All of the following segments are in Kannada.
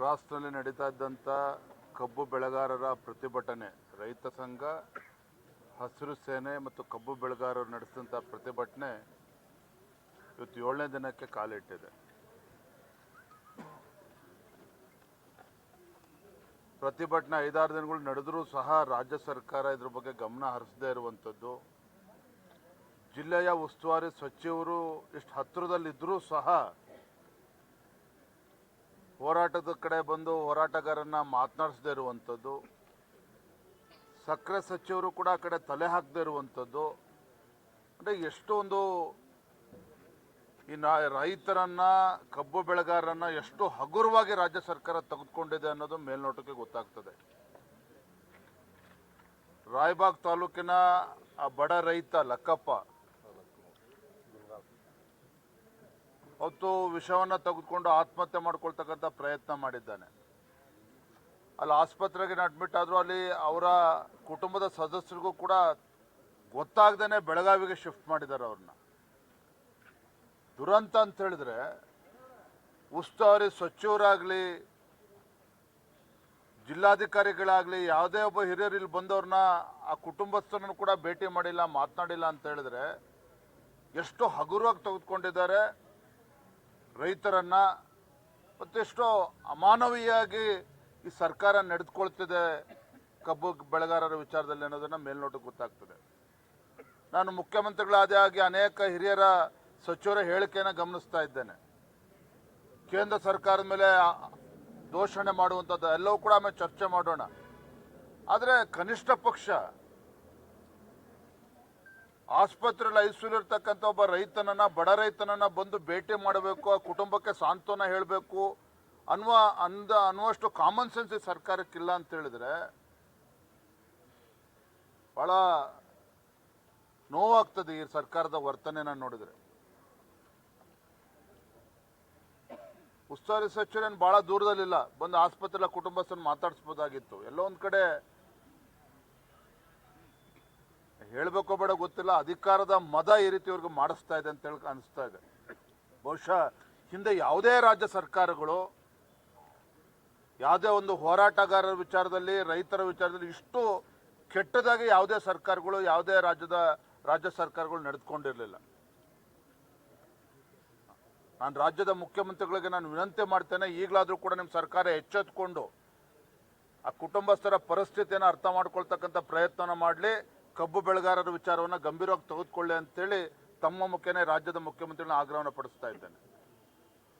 ಕ್ರಾಸ್ನಲ್ಲಿ ನಡೀತಾ ಇದ್ದಂಥ ಕಬ್ಬು ಬೆಳೆಗಾರರ ಪ್ರತಿಭಟನೆ. ರೈತ ಸಂಘ, ಹಸಿರು ಸೇನೆ ಮತ್ತು ಕಬ್ಬು ಬೆಳೆಗಾರರು ನಡೆಸಿದಂಥ ಪ್ರತಿಭಟನೆ ಇವತ್ತು ಏಳನೇ ದಿನಕ್ಕೆ ಕಾಲಿಟ್ಟಿದೆ. ಪ್ರತಿಭಟನೆ ಐದಾರು ದಿನಗಳು ನಡೆದರೂ ಸಹ ರಾಜ್ಯ ಸರ್ಕಾರ ಇದ್ರ ಬಗ್ಗೆ ಗಮನ ಹರಿಸದೇ ಇರುವಂಥದ್ದು ಜಿಲ್ಲೆಯ ಉಸ್ತುವಾರಿ ಸಚಿವರು ಇಷ್ಟು ಹತ್ತಿರದಲ್ಲಿದ್ದರೂ ಸಹ ಹೋರಾಟದ ಕಡೆ ಬಂದು ಹೋರಾಟಗಾರನ್ನ ಮಾತನಾಡಿಸದೇ ಇರುವಂಥದ್ದು, ಸಕ್ಕರೆ ಸಚಿವರು ಕೂಡ ಆ ಕಡೆ ತಲೆ ಹಾಕದೇ ಇರುವಂಥದ್ದು, ಅಂದರೆ ಎಷ್ಟೊಂದು ಈ ರೈತರನ್ನ, ಕಬ್ಬು ಬೆಳೆಗಾರರನ್ನ ಎಷ್ಟು ಹಗುರವಾಗಿ ರಾಜ್ಯ ಸರ್ಕಾರ ತೆಗೆದುಕೊಂಡಿದೆ ಅನ್ನೋದು ಮೇಲ್ನೋಟಕ್ಕೆ ಗೊತ್ತಾಗ್ತದೆ. ರಾಯಬಾಗ್ ತಾಲೂಕಿನ ಆ ಬಡ ರೈತ ಲಕ್ಕಪ್ಪ ಅವತ್ತು ವಿಷವನ್ನು ತೆಗೆದುಕೊಂಡು ಆತ್ಮಹತ್ಯೆ ಮಾಡ್ಕೊಳ್ತಕ್ಕಂಥ ಪ್ರಯತ್ನ ಮಾಡಿದ್ದಾನೆ. ಅಲ್ಲಿ ಆಸ್ಪತ್ರೆಗೆ ಅಡ್ಮಿಟ್ ಆದರೂ ಅಲ್ಲಿ ಅವರ ಕುಟುಂಬದ ಸದಸ್ಯರಿಗೂ ಕೂಡ ಗೊತ್ತಾಗ್ದೇ ಬೆಳಗಾವಿಗೆ ಶಿಫ್ಟ್ ಮಾಡಿದ್ದಾರೆ ಅವ್ರನ್ನ. ದುರಂತ ಅಂತ ಹೇಳಿದ್ರೆ ಉಸ್ತುವಾರಿ ಸಚಿವರಾಗಲಿ, ಜಿಲ್ಲಾಧಿಕಾರಿಗಳಾಗಲಿ, ಯಾವುದೇ ಒಬ್ಬ ಹಿರಿಯರು ಇಲ್ಲಿ ಬಂದವ್ರನ್ನ ಆ ಕುಟುಂಬಸ್ಥರನ್ನು ಕೂಡ ಭೇಟಿ ಮಾಡಿಲ್ಲ, ಮಾತನಾಡಿಲ್ಲ ಅಂತ ಹೇಳಿದ್ರೆ ಎಷ್ಟು ಹಗುರವಾಗಿ ತೆಗೆದುಕೊಂಡಿದ್ದಾರೆ. ರೈತರನ್ನ ಮತ್ತೆಷ್ಟೋ ಅಮಾನವೀಯಾಗಿ ಈ ಸರ್ಕಾರ ನಡೆದುಕೊಳ್ತಿದೆ ಕಬ್ಬು ಬೆಳೆಗಾರರ ವಿಚಾರದಲ್ಲಿ ಅನ್ನೋದನ್ನ ಮೇಲ್ನೋಟಕ್ಕೆ ಗೊತ್ತಾಗ್ತದೆ. ನಾನು ಮುಖ್ಯಮಂತ್ರಿಗಳಾದ ಆಗಿ ಅನೇಕ ಹಿರಿಯರ ಸಚಿವರ ಹೇಳಿಕೆಯನ್ನು ಗಮನಿಸ್ತಾ ಇದ್ದೇನೆ. ಕೇಂದ್ರ ಸರ್ಕಾರದ ಮೇಲೆ ದೋಷಣೆ ಮಾಡುವಂಥದ್ದು ಎಲ್ಲವೂ ಕೂಡ ಆಮೇಲೆ ಚರ್ಚೆ ಮಾಡೋಣ. ಆದರೆ ಕನಿಷ್ಠ ಪಕ್ಷ ಆಸ್ಪತ್ರೆಯಲ್ಲಿ ಐಸೂಲ್ ಇರ್ತಕ್ಕಂಥ ಒಬ್ಬ ರೈತನನ್ನ, ಬಡ ರೈತನನ್ನ ಬಂದು ಭೇಟಿ ಮಾಡಬೇಕು, ಆ ಕುಟುಂಬಕ್ಕೆ ಸಾಂತ್ವನ ಹೇಳಬೇಕು ಅನ್ನುವ ಅಂದ, ಅನ್ನುವಷ್ಟು ಕಾಮನ್ ಸೆನ್ಸ್ ಸರ್ಕಾರಕ್ಕಿಲ್ಲ ಅಂತ ಹೇಳಿದ್ರೆ ಬಹಳ ನೋವಾಗ್ತದೆ ಈ ಸರ್ಕಾರದ ವರ್ತನೆನ ನೋಡಿದ್ರೆ. ಉಸ್ತುವಾರಿ ಸಚಿವರೇನು ಬಹಳ ದೂರದಲ್ಲಿಲ್ಲ, ಬಂದು ಆಸ್ಪತ್ರೆ ಕುಟುಂಬಸ್ಥನ ಮಾತಾಡಿಸ್ಬೋದಾಗಿತ್ತು. ಎಲ್ಲೋ ಒಂದು ಕಡೆ ಹೇಳ್ಬೇಕೋ ಬೇಡ ಗೊತ್ತಿಲ್ಲ, ಅಧಿಕಾರದ ಮದ ಈ ರೀತಿ ಇವ್ರಿಗೆ ಮಾಡಿಸ್ತಾ ಇದೆ ಅಂತ ಹೇಳಿ ಅನಿಸ್ತಾ ಇದೆ. ಬಹುಶಃ ಹಿಂದೆ ಯಾವುದೇ ರಾಜ್ಯ ಸರ್ಕಾರಗಳು ಯಾವುದೇ ಒಂದು ಹೋರಾಟಗಾರರ ವಿಚಾರದಲ್ಲಿ, ರೈತರ ವಿಚಾರದಲ್ಲಿ ಇಷ್ಟು ಕೆಟ್ಟದಾಗಿ ಯಾವುದೇ ಸರ್ಕಾರಗಳು, ಯಾವುದೇ ರಾಜ್ಯದ ರಾಜ್ಯ ಸರ್ಕಾರಗಳು ನಡೆದುಕೊಂಡಿರಲಿಲ್ಲ. ನಾನು ರಾಜ್ಯದ ಮುಖ್ಯಮಂತ್ರಿಗಳಿಗೆ ನಾನು ವಿನಂತಿ ಮಾಡ್ತೇನೆ, ಈಗಲಾದರೂ ಕೂಡ ನಿಮ್ಮ ಸರ್ಕಾರ ಎಚ್ಚೆತ್ಕೊಂಡು ಆ ಕುಟುಂಬಸ್ಥರ ಪರಿಸ್ಥಿತಿಯನ್ನು ಅರ್ಥ ಮಾಡ್ಕೊಳ್ತಕ್ಕಂಥ ಪ್ರಯತ್ನ ಮಾಡಲಿ. ಕಬ್ಬು ಬೆಳೆಗಾರರ ವಿಚಾರವನ್ನು ಗಂಭೀರವಾಗಿ ತೆಗೆದುಕೊಳ್ಳಿ ಅಂತೇಳಿ ತಮ್ಮ ಮುಖ್ಯನೇ ರಾಜ್ಯದ ಮುಖ್ಯಮಂತ್ರಿಗಳನ್ನ ಆಗ್ರಹವನ್ನು ಪಡಿಸ್ತಾ ಇದ್ದೇನೆ.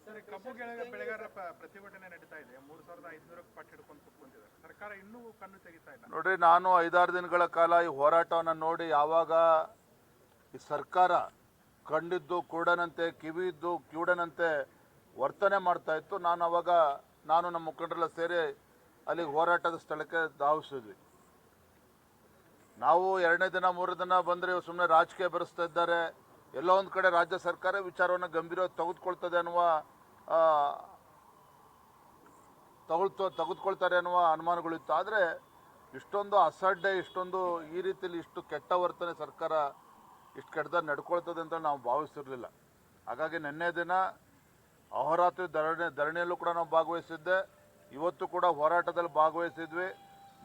ಸರ್ ಕಬ್ಬು ಬೆಳೆಗಾರರ ಪ್ರತಿಭಟನೆ ನಡೀತಾ ಇದೆ. ಮೂರು ಸಾವಿರದ ಐದುನೂರಕ್ಕೆ ಪಟ್ಟು ಹಿಡ್ಕೊಂಡು ಕುತ್ಕೊಂಡಿದ್ದಾರೆ. ಸರ್ಕಾರ ಇನ್ನೂ ಕಣ್ಣು ತೆಗಿತಾ ಇಲ್ಲ. ನೋಡ್ರಿ ನಾನು ಐದಾರು ದಿನಗಳ ಕಾಲ ಈ ಹೋರಾಟವನ್ನು ನೋಡಿ ಯಾವಾಗ ಈ ಸರ್ಕಾರ ಕಂಡಿದ್ದು ಕೂಡನಂತೆ ಕಿವಿ ಇದ್ದು ಕಿವುಡನಂತೆ ವರ್ತನೆ ಮಾಡ್ತಾ ಇತ್ತು. ನಾನು ಅವಾಗ ನಾನು ನಮ್ಮ ಮುಖಂಡರೆಲ್ಲ ಸೇರಿ ಅಲ್ಲಿಗೆ ಹೋರಾಟದ ಸ್ಥಳಕ್ಕೆ ಧಾವಿಸಿದ್ವಿ. ನಾವು ಎರಡನೇ ದಿನ, ಮೂರನೇ ದಿನ ಬಂದರೆ ಸುಮ್ಮನೆ ರಾಜಕೀಯ ಬೆರೆಸ್ತಾ ಇದ್ದಾರೆ. ಎಲ್ಲೋ ಒಂದು ಕಡೆ ರಾಜ್ಯ ಸರ್ಕಾರ ವಿಚಾರವನ್ನು ಗಂಭೀರವಾಗಿ ತೆಗೆದುಕೊಳ್ತದೆ ಅನ್ನುವ ತಗೊಳ್ತೋ, ತೆಗೆದುಕೊಳ್ತಾರೆ ಅನ್ನುವ ಅನುಮಾನಗಳಿತ್ತು ಆದರೆ ಇಷ್ಟೊಂದು ಅಸಡ್ಡೆ, ಇಷ್ಟೊಂದು ಈ ರೀತಿಯಲ್ಲಿ ಇಷ್ಟು ಕೆಟ್ಟ ವರ್ತನೆ ಸರ್ಕಾರ ಇಷ್ಟು ಕೆಟ್ಟದಾಗ ನಡ್ಕೊಳ್ತದೆ ಅಂತ ನಾವು ಭಾವಿಸಿರಲಿಲ್ಲ ಹಾಗಾಗಿ ನಿನ್ನೆ ದಿನ ಅಹೋರಾತ್ರಿ ಧರಣಿ, ಧರಣಿಯಲ್ಲೂ ಕೂಡ ನಾವು ಭಾಗವಹಿಸಿದ್ದೆ. ಇವತ್ತು ಕೂಡ ಹೋರಾಟದಲ್ಲಿ ಭಾಗವಹಿಸಿದ್ವಿ.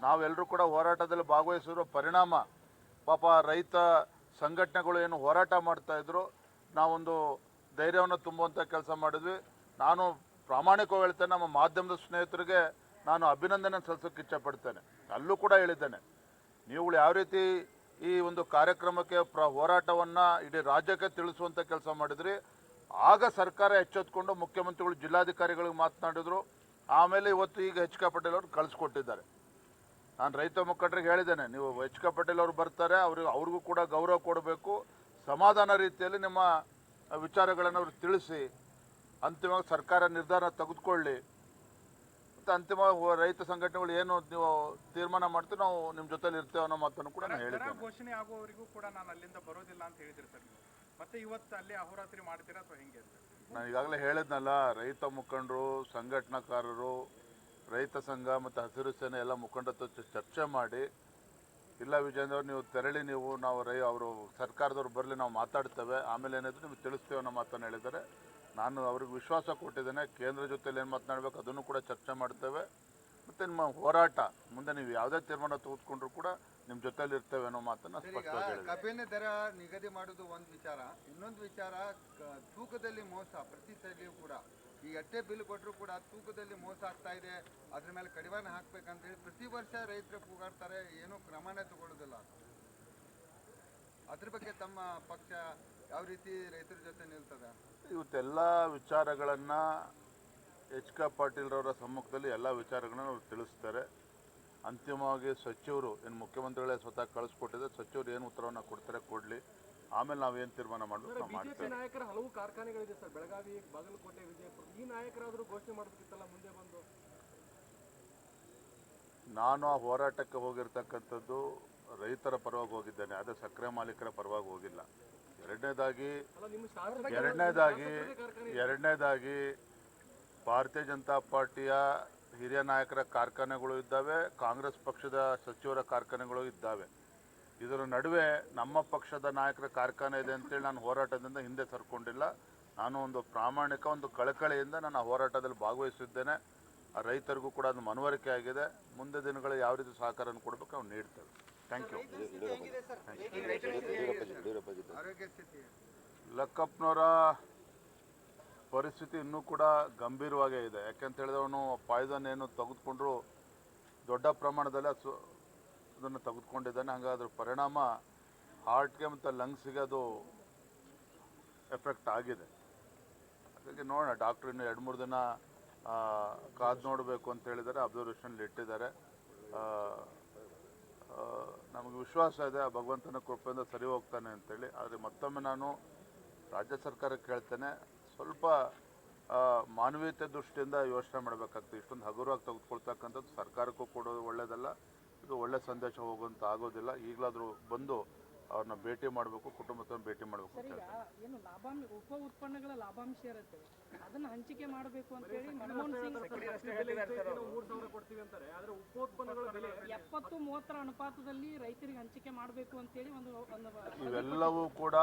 ನಾವೆಲ್ಲರೂ ಕೂಡ ಹೋರಾಟದಲ್ಲಿ ಭಾಗವಹಿಸಿರೋ ಪರಿಣಾಮ. ಪಾಪ ರೈತ ಸಂಘಟನೆಗಳು ಏನು ಹೋರಾಟ ಮಾಡ್ತಾಯಿದ್ರು ನಾವೊಂದು ಧೈರ್ಯವನ್ನು ತುಂಬುವಂಥ ಕೆಲಸ ಮಾಡಿದ್ವಿ. ನಾನು ಪ್ರಾಮಾಣಿಕವಾಗಿ ಹೇಳ್ತೇನೆ, ನಮ್ಮ ಮಾಧ್ಯಮದ ಸ್ನೇಹಿತರಿಗೆ ನಾನು ಅಭಿನಂದನೆ ಸಲ್ಲಿಸೋಕೆ ಇಚ್ಛಪಡ್ತೇನೆ. ಅಲ್ಲೂ ಕೂಡ ಹೇಳಿದ್ದೇನೆ ನೀವುಗಳು ಯಾವ ರೀತಿ ಈ ಒಂದು ಕಾರ್ಯಕ್ರಮಕ್ಕೆ ಪ್ರ ಹೋರಾಟವನ್ನು ಇಡೀ ರಾಜ್ಯಕ್ಕೆ ತಿಳಿಸುವಂಥ ಕೆಲಸ ಮಾಡಿದ್ರಿ. ಆಗ ಸರ್ಕಾರ ಎಚ್ಚೆತ್ಕೊಂಡು ಮುಖ್ಯಮಂತ್ರಿಗಳು, ಜಿಲ್ಲಾಧಿಕಾರಿಗಳಿಗೆ ಮಾತನಾಡಿದ್ರು. ಆಮೇಲೆ ಇವತ್ತು ಈಗ ಎಚ್ ಕೆ ಪಟೇಲ್ ಅವರು ಕಳಿಸ್ಕೊಟ್ಟಿದ್ದಾರೆ. ನಾನು ರೈತ ಮುಖಂಡರಿಗೆ ಹೇಳಿದ್ದೇನೆ ನೀವು ಎಚ್ ಕೆ ಪಟೇಲ್ ಅವರು ಬರ್ತಾರೆ ಅವ್ರಿಗೆ ಅವ್ರಿಗೂ ಕೂಡ ಗೌರವ ಕೊಡಬೇಕು. ಸಮಾಧಾನ ರೀತಿಯಲ್ಲಿ ನಿಮ್ಮ ವಿಚಾರಗಳನ್ನು ಅವ್ರಿಗೆ ತಿಳಿಸಿ ಅಂತಿಮವಾಗಿ ಸರ್ಕಾರ ನಿರ್ಧಾರ ತೆಗೆದುಕೊಳ್ಳಿ. ಮತ್ತು ಅಂತಿಮವಾಗಿ ರೈತ ಸಂಘಟನೆಗಳು ಏನು ನೀವು ತೀರ್ಮಾನ ಮಾಡ್ತೀವಿ ನಾವು ನಿಮ್ಮ ಜೊತೆಲಿ ಇರ್ತೇವೆ ಅನ್ನೋ ಮಾತನ್ನು ಕೂಡ ನಾನು ಹೇಳಿದ್ದೆ ಹೇಳಿದ್ದೇನೆ. ಘೋಷಣೆ ಆಗುವವರೆಗೂ ಕೂಡ ನಾನು ಅಲ್ಲಿಂದ ಬರೋದಿಲ್ಲ ಅಂತ ಹೇಳಿದ್ರಿ ಸರ್ ಮತ್ತೆ ಇವತ್ತು ಅಲ್ಲಿ ಅಹೋರಾತ್ರಿ ಮಾಡ್ತೀರಾ ಅಥವಾ ಹೆಂಗೆ ನಾನು ಈಗಾಗಲೇ ಹೇಳಿದ್ನಲ್ಲ ರೈತ ಮುಖಂಡರು ಸಂಘಟನಾಕಾರರು ರೈತ ಸಂಘ ಮತ್ತು ಹಸಿರು ಸೇನೆ ಎಲ್ಲ ಮುಖಂಡತ್ವ ಚರ್ಚೆ ಮಾಡಿ ಇಲ್ಲ ವಿಜೇಂದ್ರ ನೀವು ತೆರಳಿ ನೀವು ನಾವು ರೈ ಅವರು ಸರ್ಕಾರದವ್ರು ಬರಲಿ ನಾವು ಮಾತಾಡ್ತೇವೆ. ಆಮೇಲೆ ಏನಿದ್ರು ನಿಮ್ಗೆ ತಿಳಿಸ್ತೇವೆ ಅನ್ನೋ ಮಾತನ್ನು ಹೇಳಿದ್ದಾರೆ. ನಾನು ಅವ್ರಿಗೆ ವಿಶ್ವಾಸ ಕೊಟ್ಟಿದ್ದೇನೆ. ಕೇಂದ್ರ ಜೊತೆಲಿ ಏನು ಮಾತನಾಡಬೇಕು ಅದನ್ನು ಕೂಡ ಚರ್ಚೆ ಮಾಡ್ತೇವೆ. ಮತ್ತು ನಿಮ್ಮ ಹೋರಾಟ ಮುಂದೆ ನೀವು ಯಾವುದೇ ತೀರ್ಮಾನ ತೆಗೆದುಕೊಂಡ್ರು ಕೂಡ ನಿಮ್ಮ ಜೊತೆಲಿ ಇರ್ತೇವೆ ಅನ್ನೋ ಮಾತನ್ನು ಸ್ಪಷ್ಟವಾಗಿ ಹೇಳಿದೆ ಕಬ್ಬಿನ ದರ ನಿಗದಿ ಮಾಡೋದು ಒಂದು ವಿಚಾರ. ಇನ್ನೊಂದು ವಿಚಾರ ತೂಕದಲ್ಲಿ ಮೋಸ ಪ್ರತಿ ಸಲಿಯೂ ಕೂಡ. ಈ ಎಷ್ಟೇ ಬಿಲ್ ಕೊಟ್ಟರು ಕೂಡ ತೂಕದಲ್ಲಿ ಮೋಸ ಆಗ್ತಾ ಇದೆ. ಅದ್ರ ಮೇಲೆ ಕಡಿವಾಣ ಹಾಕ್ಬೇಕಂತ ಹೇಳಿ ಪ್ರತಿ ವರ್ಷ ರೈತರು ಕೂಗಾಡ್ತಾರೆ. ಏನೂ ಕ್ರಮನೇ ತಗೊಳ್ಳೋದಿಲ್ಲ. ಅದ್ರ ಬಗ್ಗೆ ತಮ್ಮ ಪಕ್ಷ ಯಾವ ರೀತಿ ರೈತರ ಜೊತೆ ನಿಲ್ತದೆ? ಇವತ್ತೆಲ್ಲ ವಿಚಾರಗಳನ್ನು ಎಚ್ ಕೆ ಪಾಟೀಲ್ರವರ ಸಮ್ಮುಖದಲ್ಲಿ ಎಲ್ಲ ವಿಚಾರಗಳನ್ನ ಅವ್ರು ತಿಳಿಸ್ತಾರೆ. ಅಂತಿಮವಾಗಿ ಸಚಿವರು ಏನು ಮುಖ್ಯಮಂತ್ರಿಗಳೇ ಸ್ವತಃ ಕಳಿಸ್ಕೊಟ್ಟಿದ್ರೆ ಸಚಿವರು ಏನು ಉತ್ತರವನ್ನು ಕೊಡ್ತಾರೆ ಕೊಡಲಿ. ಆಮೇಲೆ ನಾವೇನು ತೀರ್ಮಾನ ಮಾಡಬೇಕು ನಾವು ಬಿಜೆಪಿ ಮಾಡ್ತೇವೆ ನಾಯಕರ ಹಲವು ಕಾರ್ಖಾನೆಗಳಿದೆ ಸರ್. ಬೆಳಗಾವಿ ಬಾಗಲಕೋಟೆ ವಿಜಯಪುರ. ಈ ನಾಯಕರಾದರೂ ಘೋಷಣೆ ಮಾಡಬೇಕಿತ್ತಲ್ಲ ಮುಂದೆ ಬಂದು? ನಾನು ಆ ಹೋರಾಟಕ್ಕೆ ಹೋಗಿರ್ತಕ್ಕಂಥದ್ದು ರೈತರ ಪರವಾಗಿ ಹೋಗಿದ್ದೇನೆ. ಅದೇ ಸಕ್ಕರೆ ಮಾಲೀಕರ ಪರವಾಗಿ ಹೋಗಿಲ್ಲ. ಎರಡನೇದಾಗಿ ಅಲ್ಲ ನಿಮ್ಮ ಶಾಸಕ ಎರಡನೇದಾಗಿ ಎರಡನೇದಾಗಿ ಭಾರತೀಯ ಜನತಾ ಪಾರ್ಟಿಯ ಹಿರಿಯ ನಾಯಕರ ಕಾರ್ಖಾನೆಗಳು ಇದ್ದಾವೆ. ಕಾಂಗ್ರೆಸ್ ಪಕ್ಷದ ಸಚಿವರ ಕಾರ್ಖಾನೆಗಳು ಇದ್ದಾವೆ. ಇದರ ನಡುವೆ ನಮ್ಮ ಪಕ್ಷದ ನಾಯಕರ ಕಾರ್ಖಾನೆ ಇದೆ ಅಂತೇಳಿ ನಾನು ಹೋರಾಟದಿಂದ ಹಿಂದೆ ಸರ್ಕೊಂಡಿಲ್ಲ. ನಾನು ಒಂದು ಪ್ರಾಮಾಣಿಕ ಒಂದು ಕಳಕಳಿಯಿಂದ ನಾನು ಆ ಹೋರಾಟದಲ್ಲಿ ಭಾಗವಹಿಸಿದ್ದೇನೆ. ಆ ರೈತರಿಗೂ ಕೂಡ ಅದು ಮನವರಿಕೆ ಆಗಿದೆ. ಮುಂದೆ ದಿನಗಳು ಯಾವ ರೀತಿ ಸಹಕಾರ ಕೊಡಬೇಕು ಅವ್ನು ನೀಡ್ತೇವೆ ಥ್ಯಾಂಕ್ ಯು ಲಕ್ಕಪ್ಪನವರ ಪರಿಸ್ಥಿತಿ ಇನ್ನೂ ಕೂಡ ಗಂಭೀರವಾಗೇ ಇದೆ. ಯಾಕೆಂತ ಹೇಳಿದ್ರೆ ಅವನು ಪಾಯ್ಸನ್ ಏನು ತೆಗೆದುಕೊಂಡ್ರು ದೊಡ್ಡ ಪ್ರಮಾಣದಲ್ಲಿ ಅದನ್ನು ತೆಗೆದುಕೊಂಡಿದ್ದಾನೆ. ಹಾಗಾದ್ರ ಪರಿಣಾಮ ಹಾರ್ಟ್ಗೆ ಮತ್ತು ಲಂಗ್ಸಿಗೆ ಅದು ಎಫೆಕ್ಟ್ ಆಗಿದೆ. ಹಾಗಾಗಿ ನೋಡೋಣ ಡಾಕ್ಟ್ರ್ ಇನ್ನು ಎರಡು, ಮೂರು ದಿನ ಕಾದು ನೋಡಬೇಕು ಅಂತ ಹೇಳಿದ್ದಾರೆ. ಅಬ್ಸರ್ವೇಷನ್ಲಿ ಇಟ್ಟಿದ್ದಾರೆ. ನಮಗೆ ವಿಶ್ವಾಸ ಇದೆ, ಆ ಭಗವಂತನ ಕೃಪೆಯಿಂದ ಸರಿ ಹೋಗ್ತಾನೆ ಅಂತೇಳಿ. ಆದರೆ ಮತ್ತೊಮ್ಮೆ ನಾನು ರಾಜ್ಯ ಸರ್ಕಾರಕ್ಕೆ ಕೇಳ್ತೇನೆ, ಸ್ವಲ್ಪ ಮಾನವೀಯತೆ ದೃಷ್ಟಿಯಿಂದ ಯೋಚನೆ ಮಾಡಬೇಕಾಗ್ತದೆ. ಇಷ್ಟೊಂದು ಹಗುರವಾಗಿ ತೆಗೆದುಕೊಳ್ತಕ್ಕಂಥದ್ದು ಸರ್ಕಾರಕ್ಕೂ ಕೂಡ ಒಳ್ಳೆಯದಲ್ಲ ಇದು ಒಳ್ಳೆ ಸಂದೇಶ ಹೋಗುವಂತ ಆಗೋದಿಲ್ಲ. ಈಗಲಾದರೂ ಬಂದು ಅವ್ರನ್ನ ಭೇಟಿ ಮಾಡಬೇಕು ಕುಟುಂಬದ ಭೇಟಿ ಮಾಡಬೇಕು ಸರ್ ಈಗ ಏನು ಲಾಭಾಂಶ ಉಪ ಉತ್ಪನ್ನಗಳ ಲಾಭಾಂಶ ಇರುತ್ತೆ. ಅದನ್ನ ಹಂಚಿಕೆ ಮಾಡಬೇಕು ಅಂತ ಹೇಳಿ ಮನಮೋಹನ್ ಸಿಂಗ್ ಎಪ್ಪತ್ತು ಮೂವತ್ತರ ಅನುಪಾತದಲ್ಲಿ ರೈತರಿಗೆ ಹಂಚಿಕೆ ಮಾಡಬೇಕು ಅಂತೇಳಿ ಒಂದು ಒಂದು ಇವೆಲ್ಲವೂ ಕೂಡ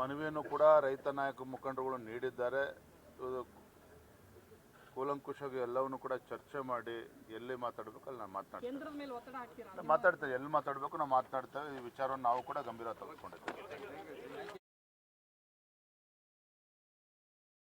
ಮನವಿಯನ್ನು ಕೂಡ ರೈತ ನಾಯಕ ಮುಖಂಡರುಗಳು ನೀಡಿದ್ದಾರೆ. ಕೂಲಂಕುಷವಾಗಿ ಎಲ್ಲವನ್ನು ಕೂಡ ಚರ್ಚೆ ಮಾಡಿ ಎಲ್ಲಿ ಮಾತಾಡಬೇಕು ಅಲ್ಲಿ ನಾವು ಮಾತನಾಡ್ತೀನಿ ಮಾತಾಡ್ತೇವೆ. ಎಲ್ಲಿ ಮಾತಾಡಬೇಕು ನಾವು ಮಾತನಾಡ್ತೇವೆ ಈ ವಿಚಾರವನ್ನು ನಾವು ಕೂಡ ಗಂಭೀರ ತೆಗೆದುಕೊಂಡಿದ್ದೇವೆ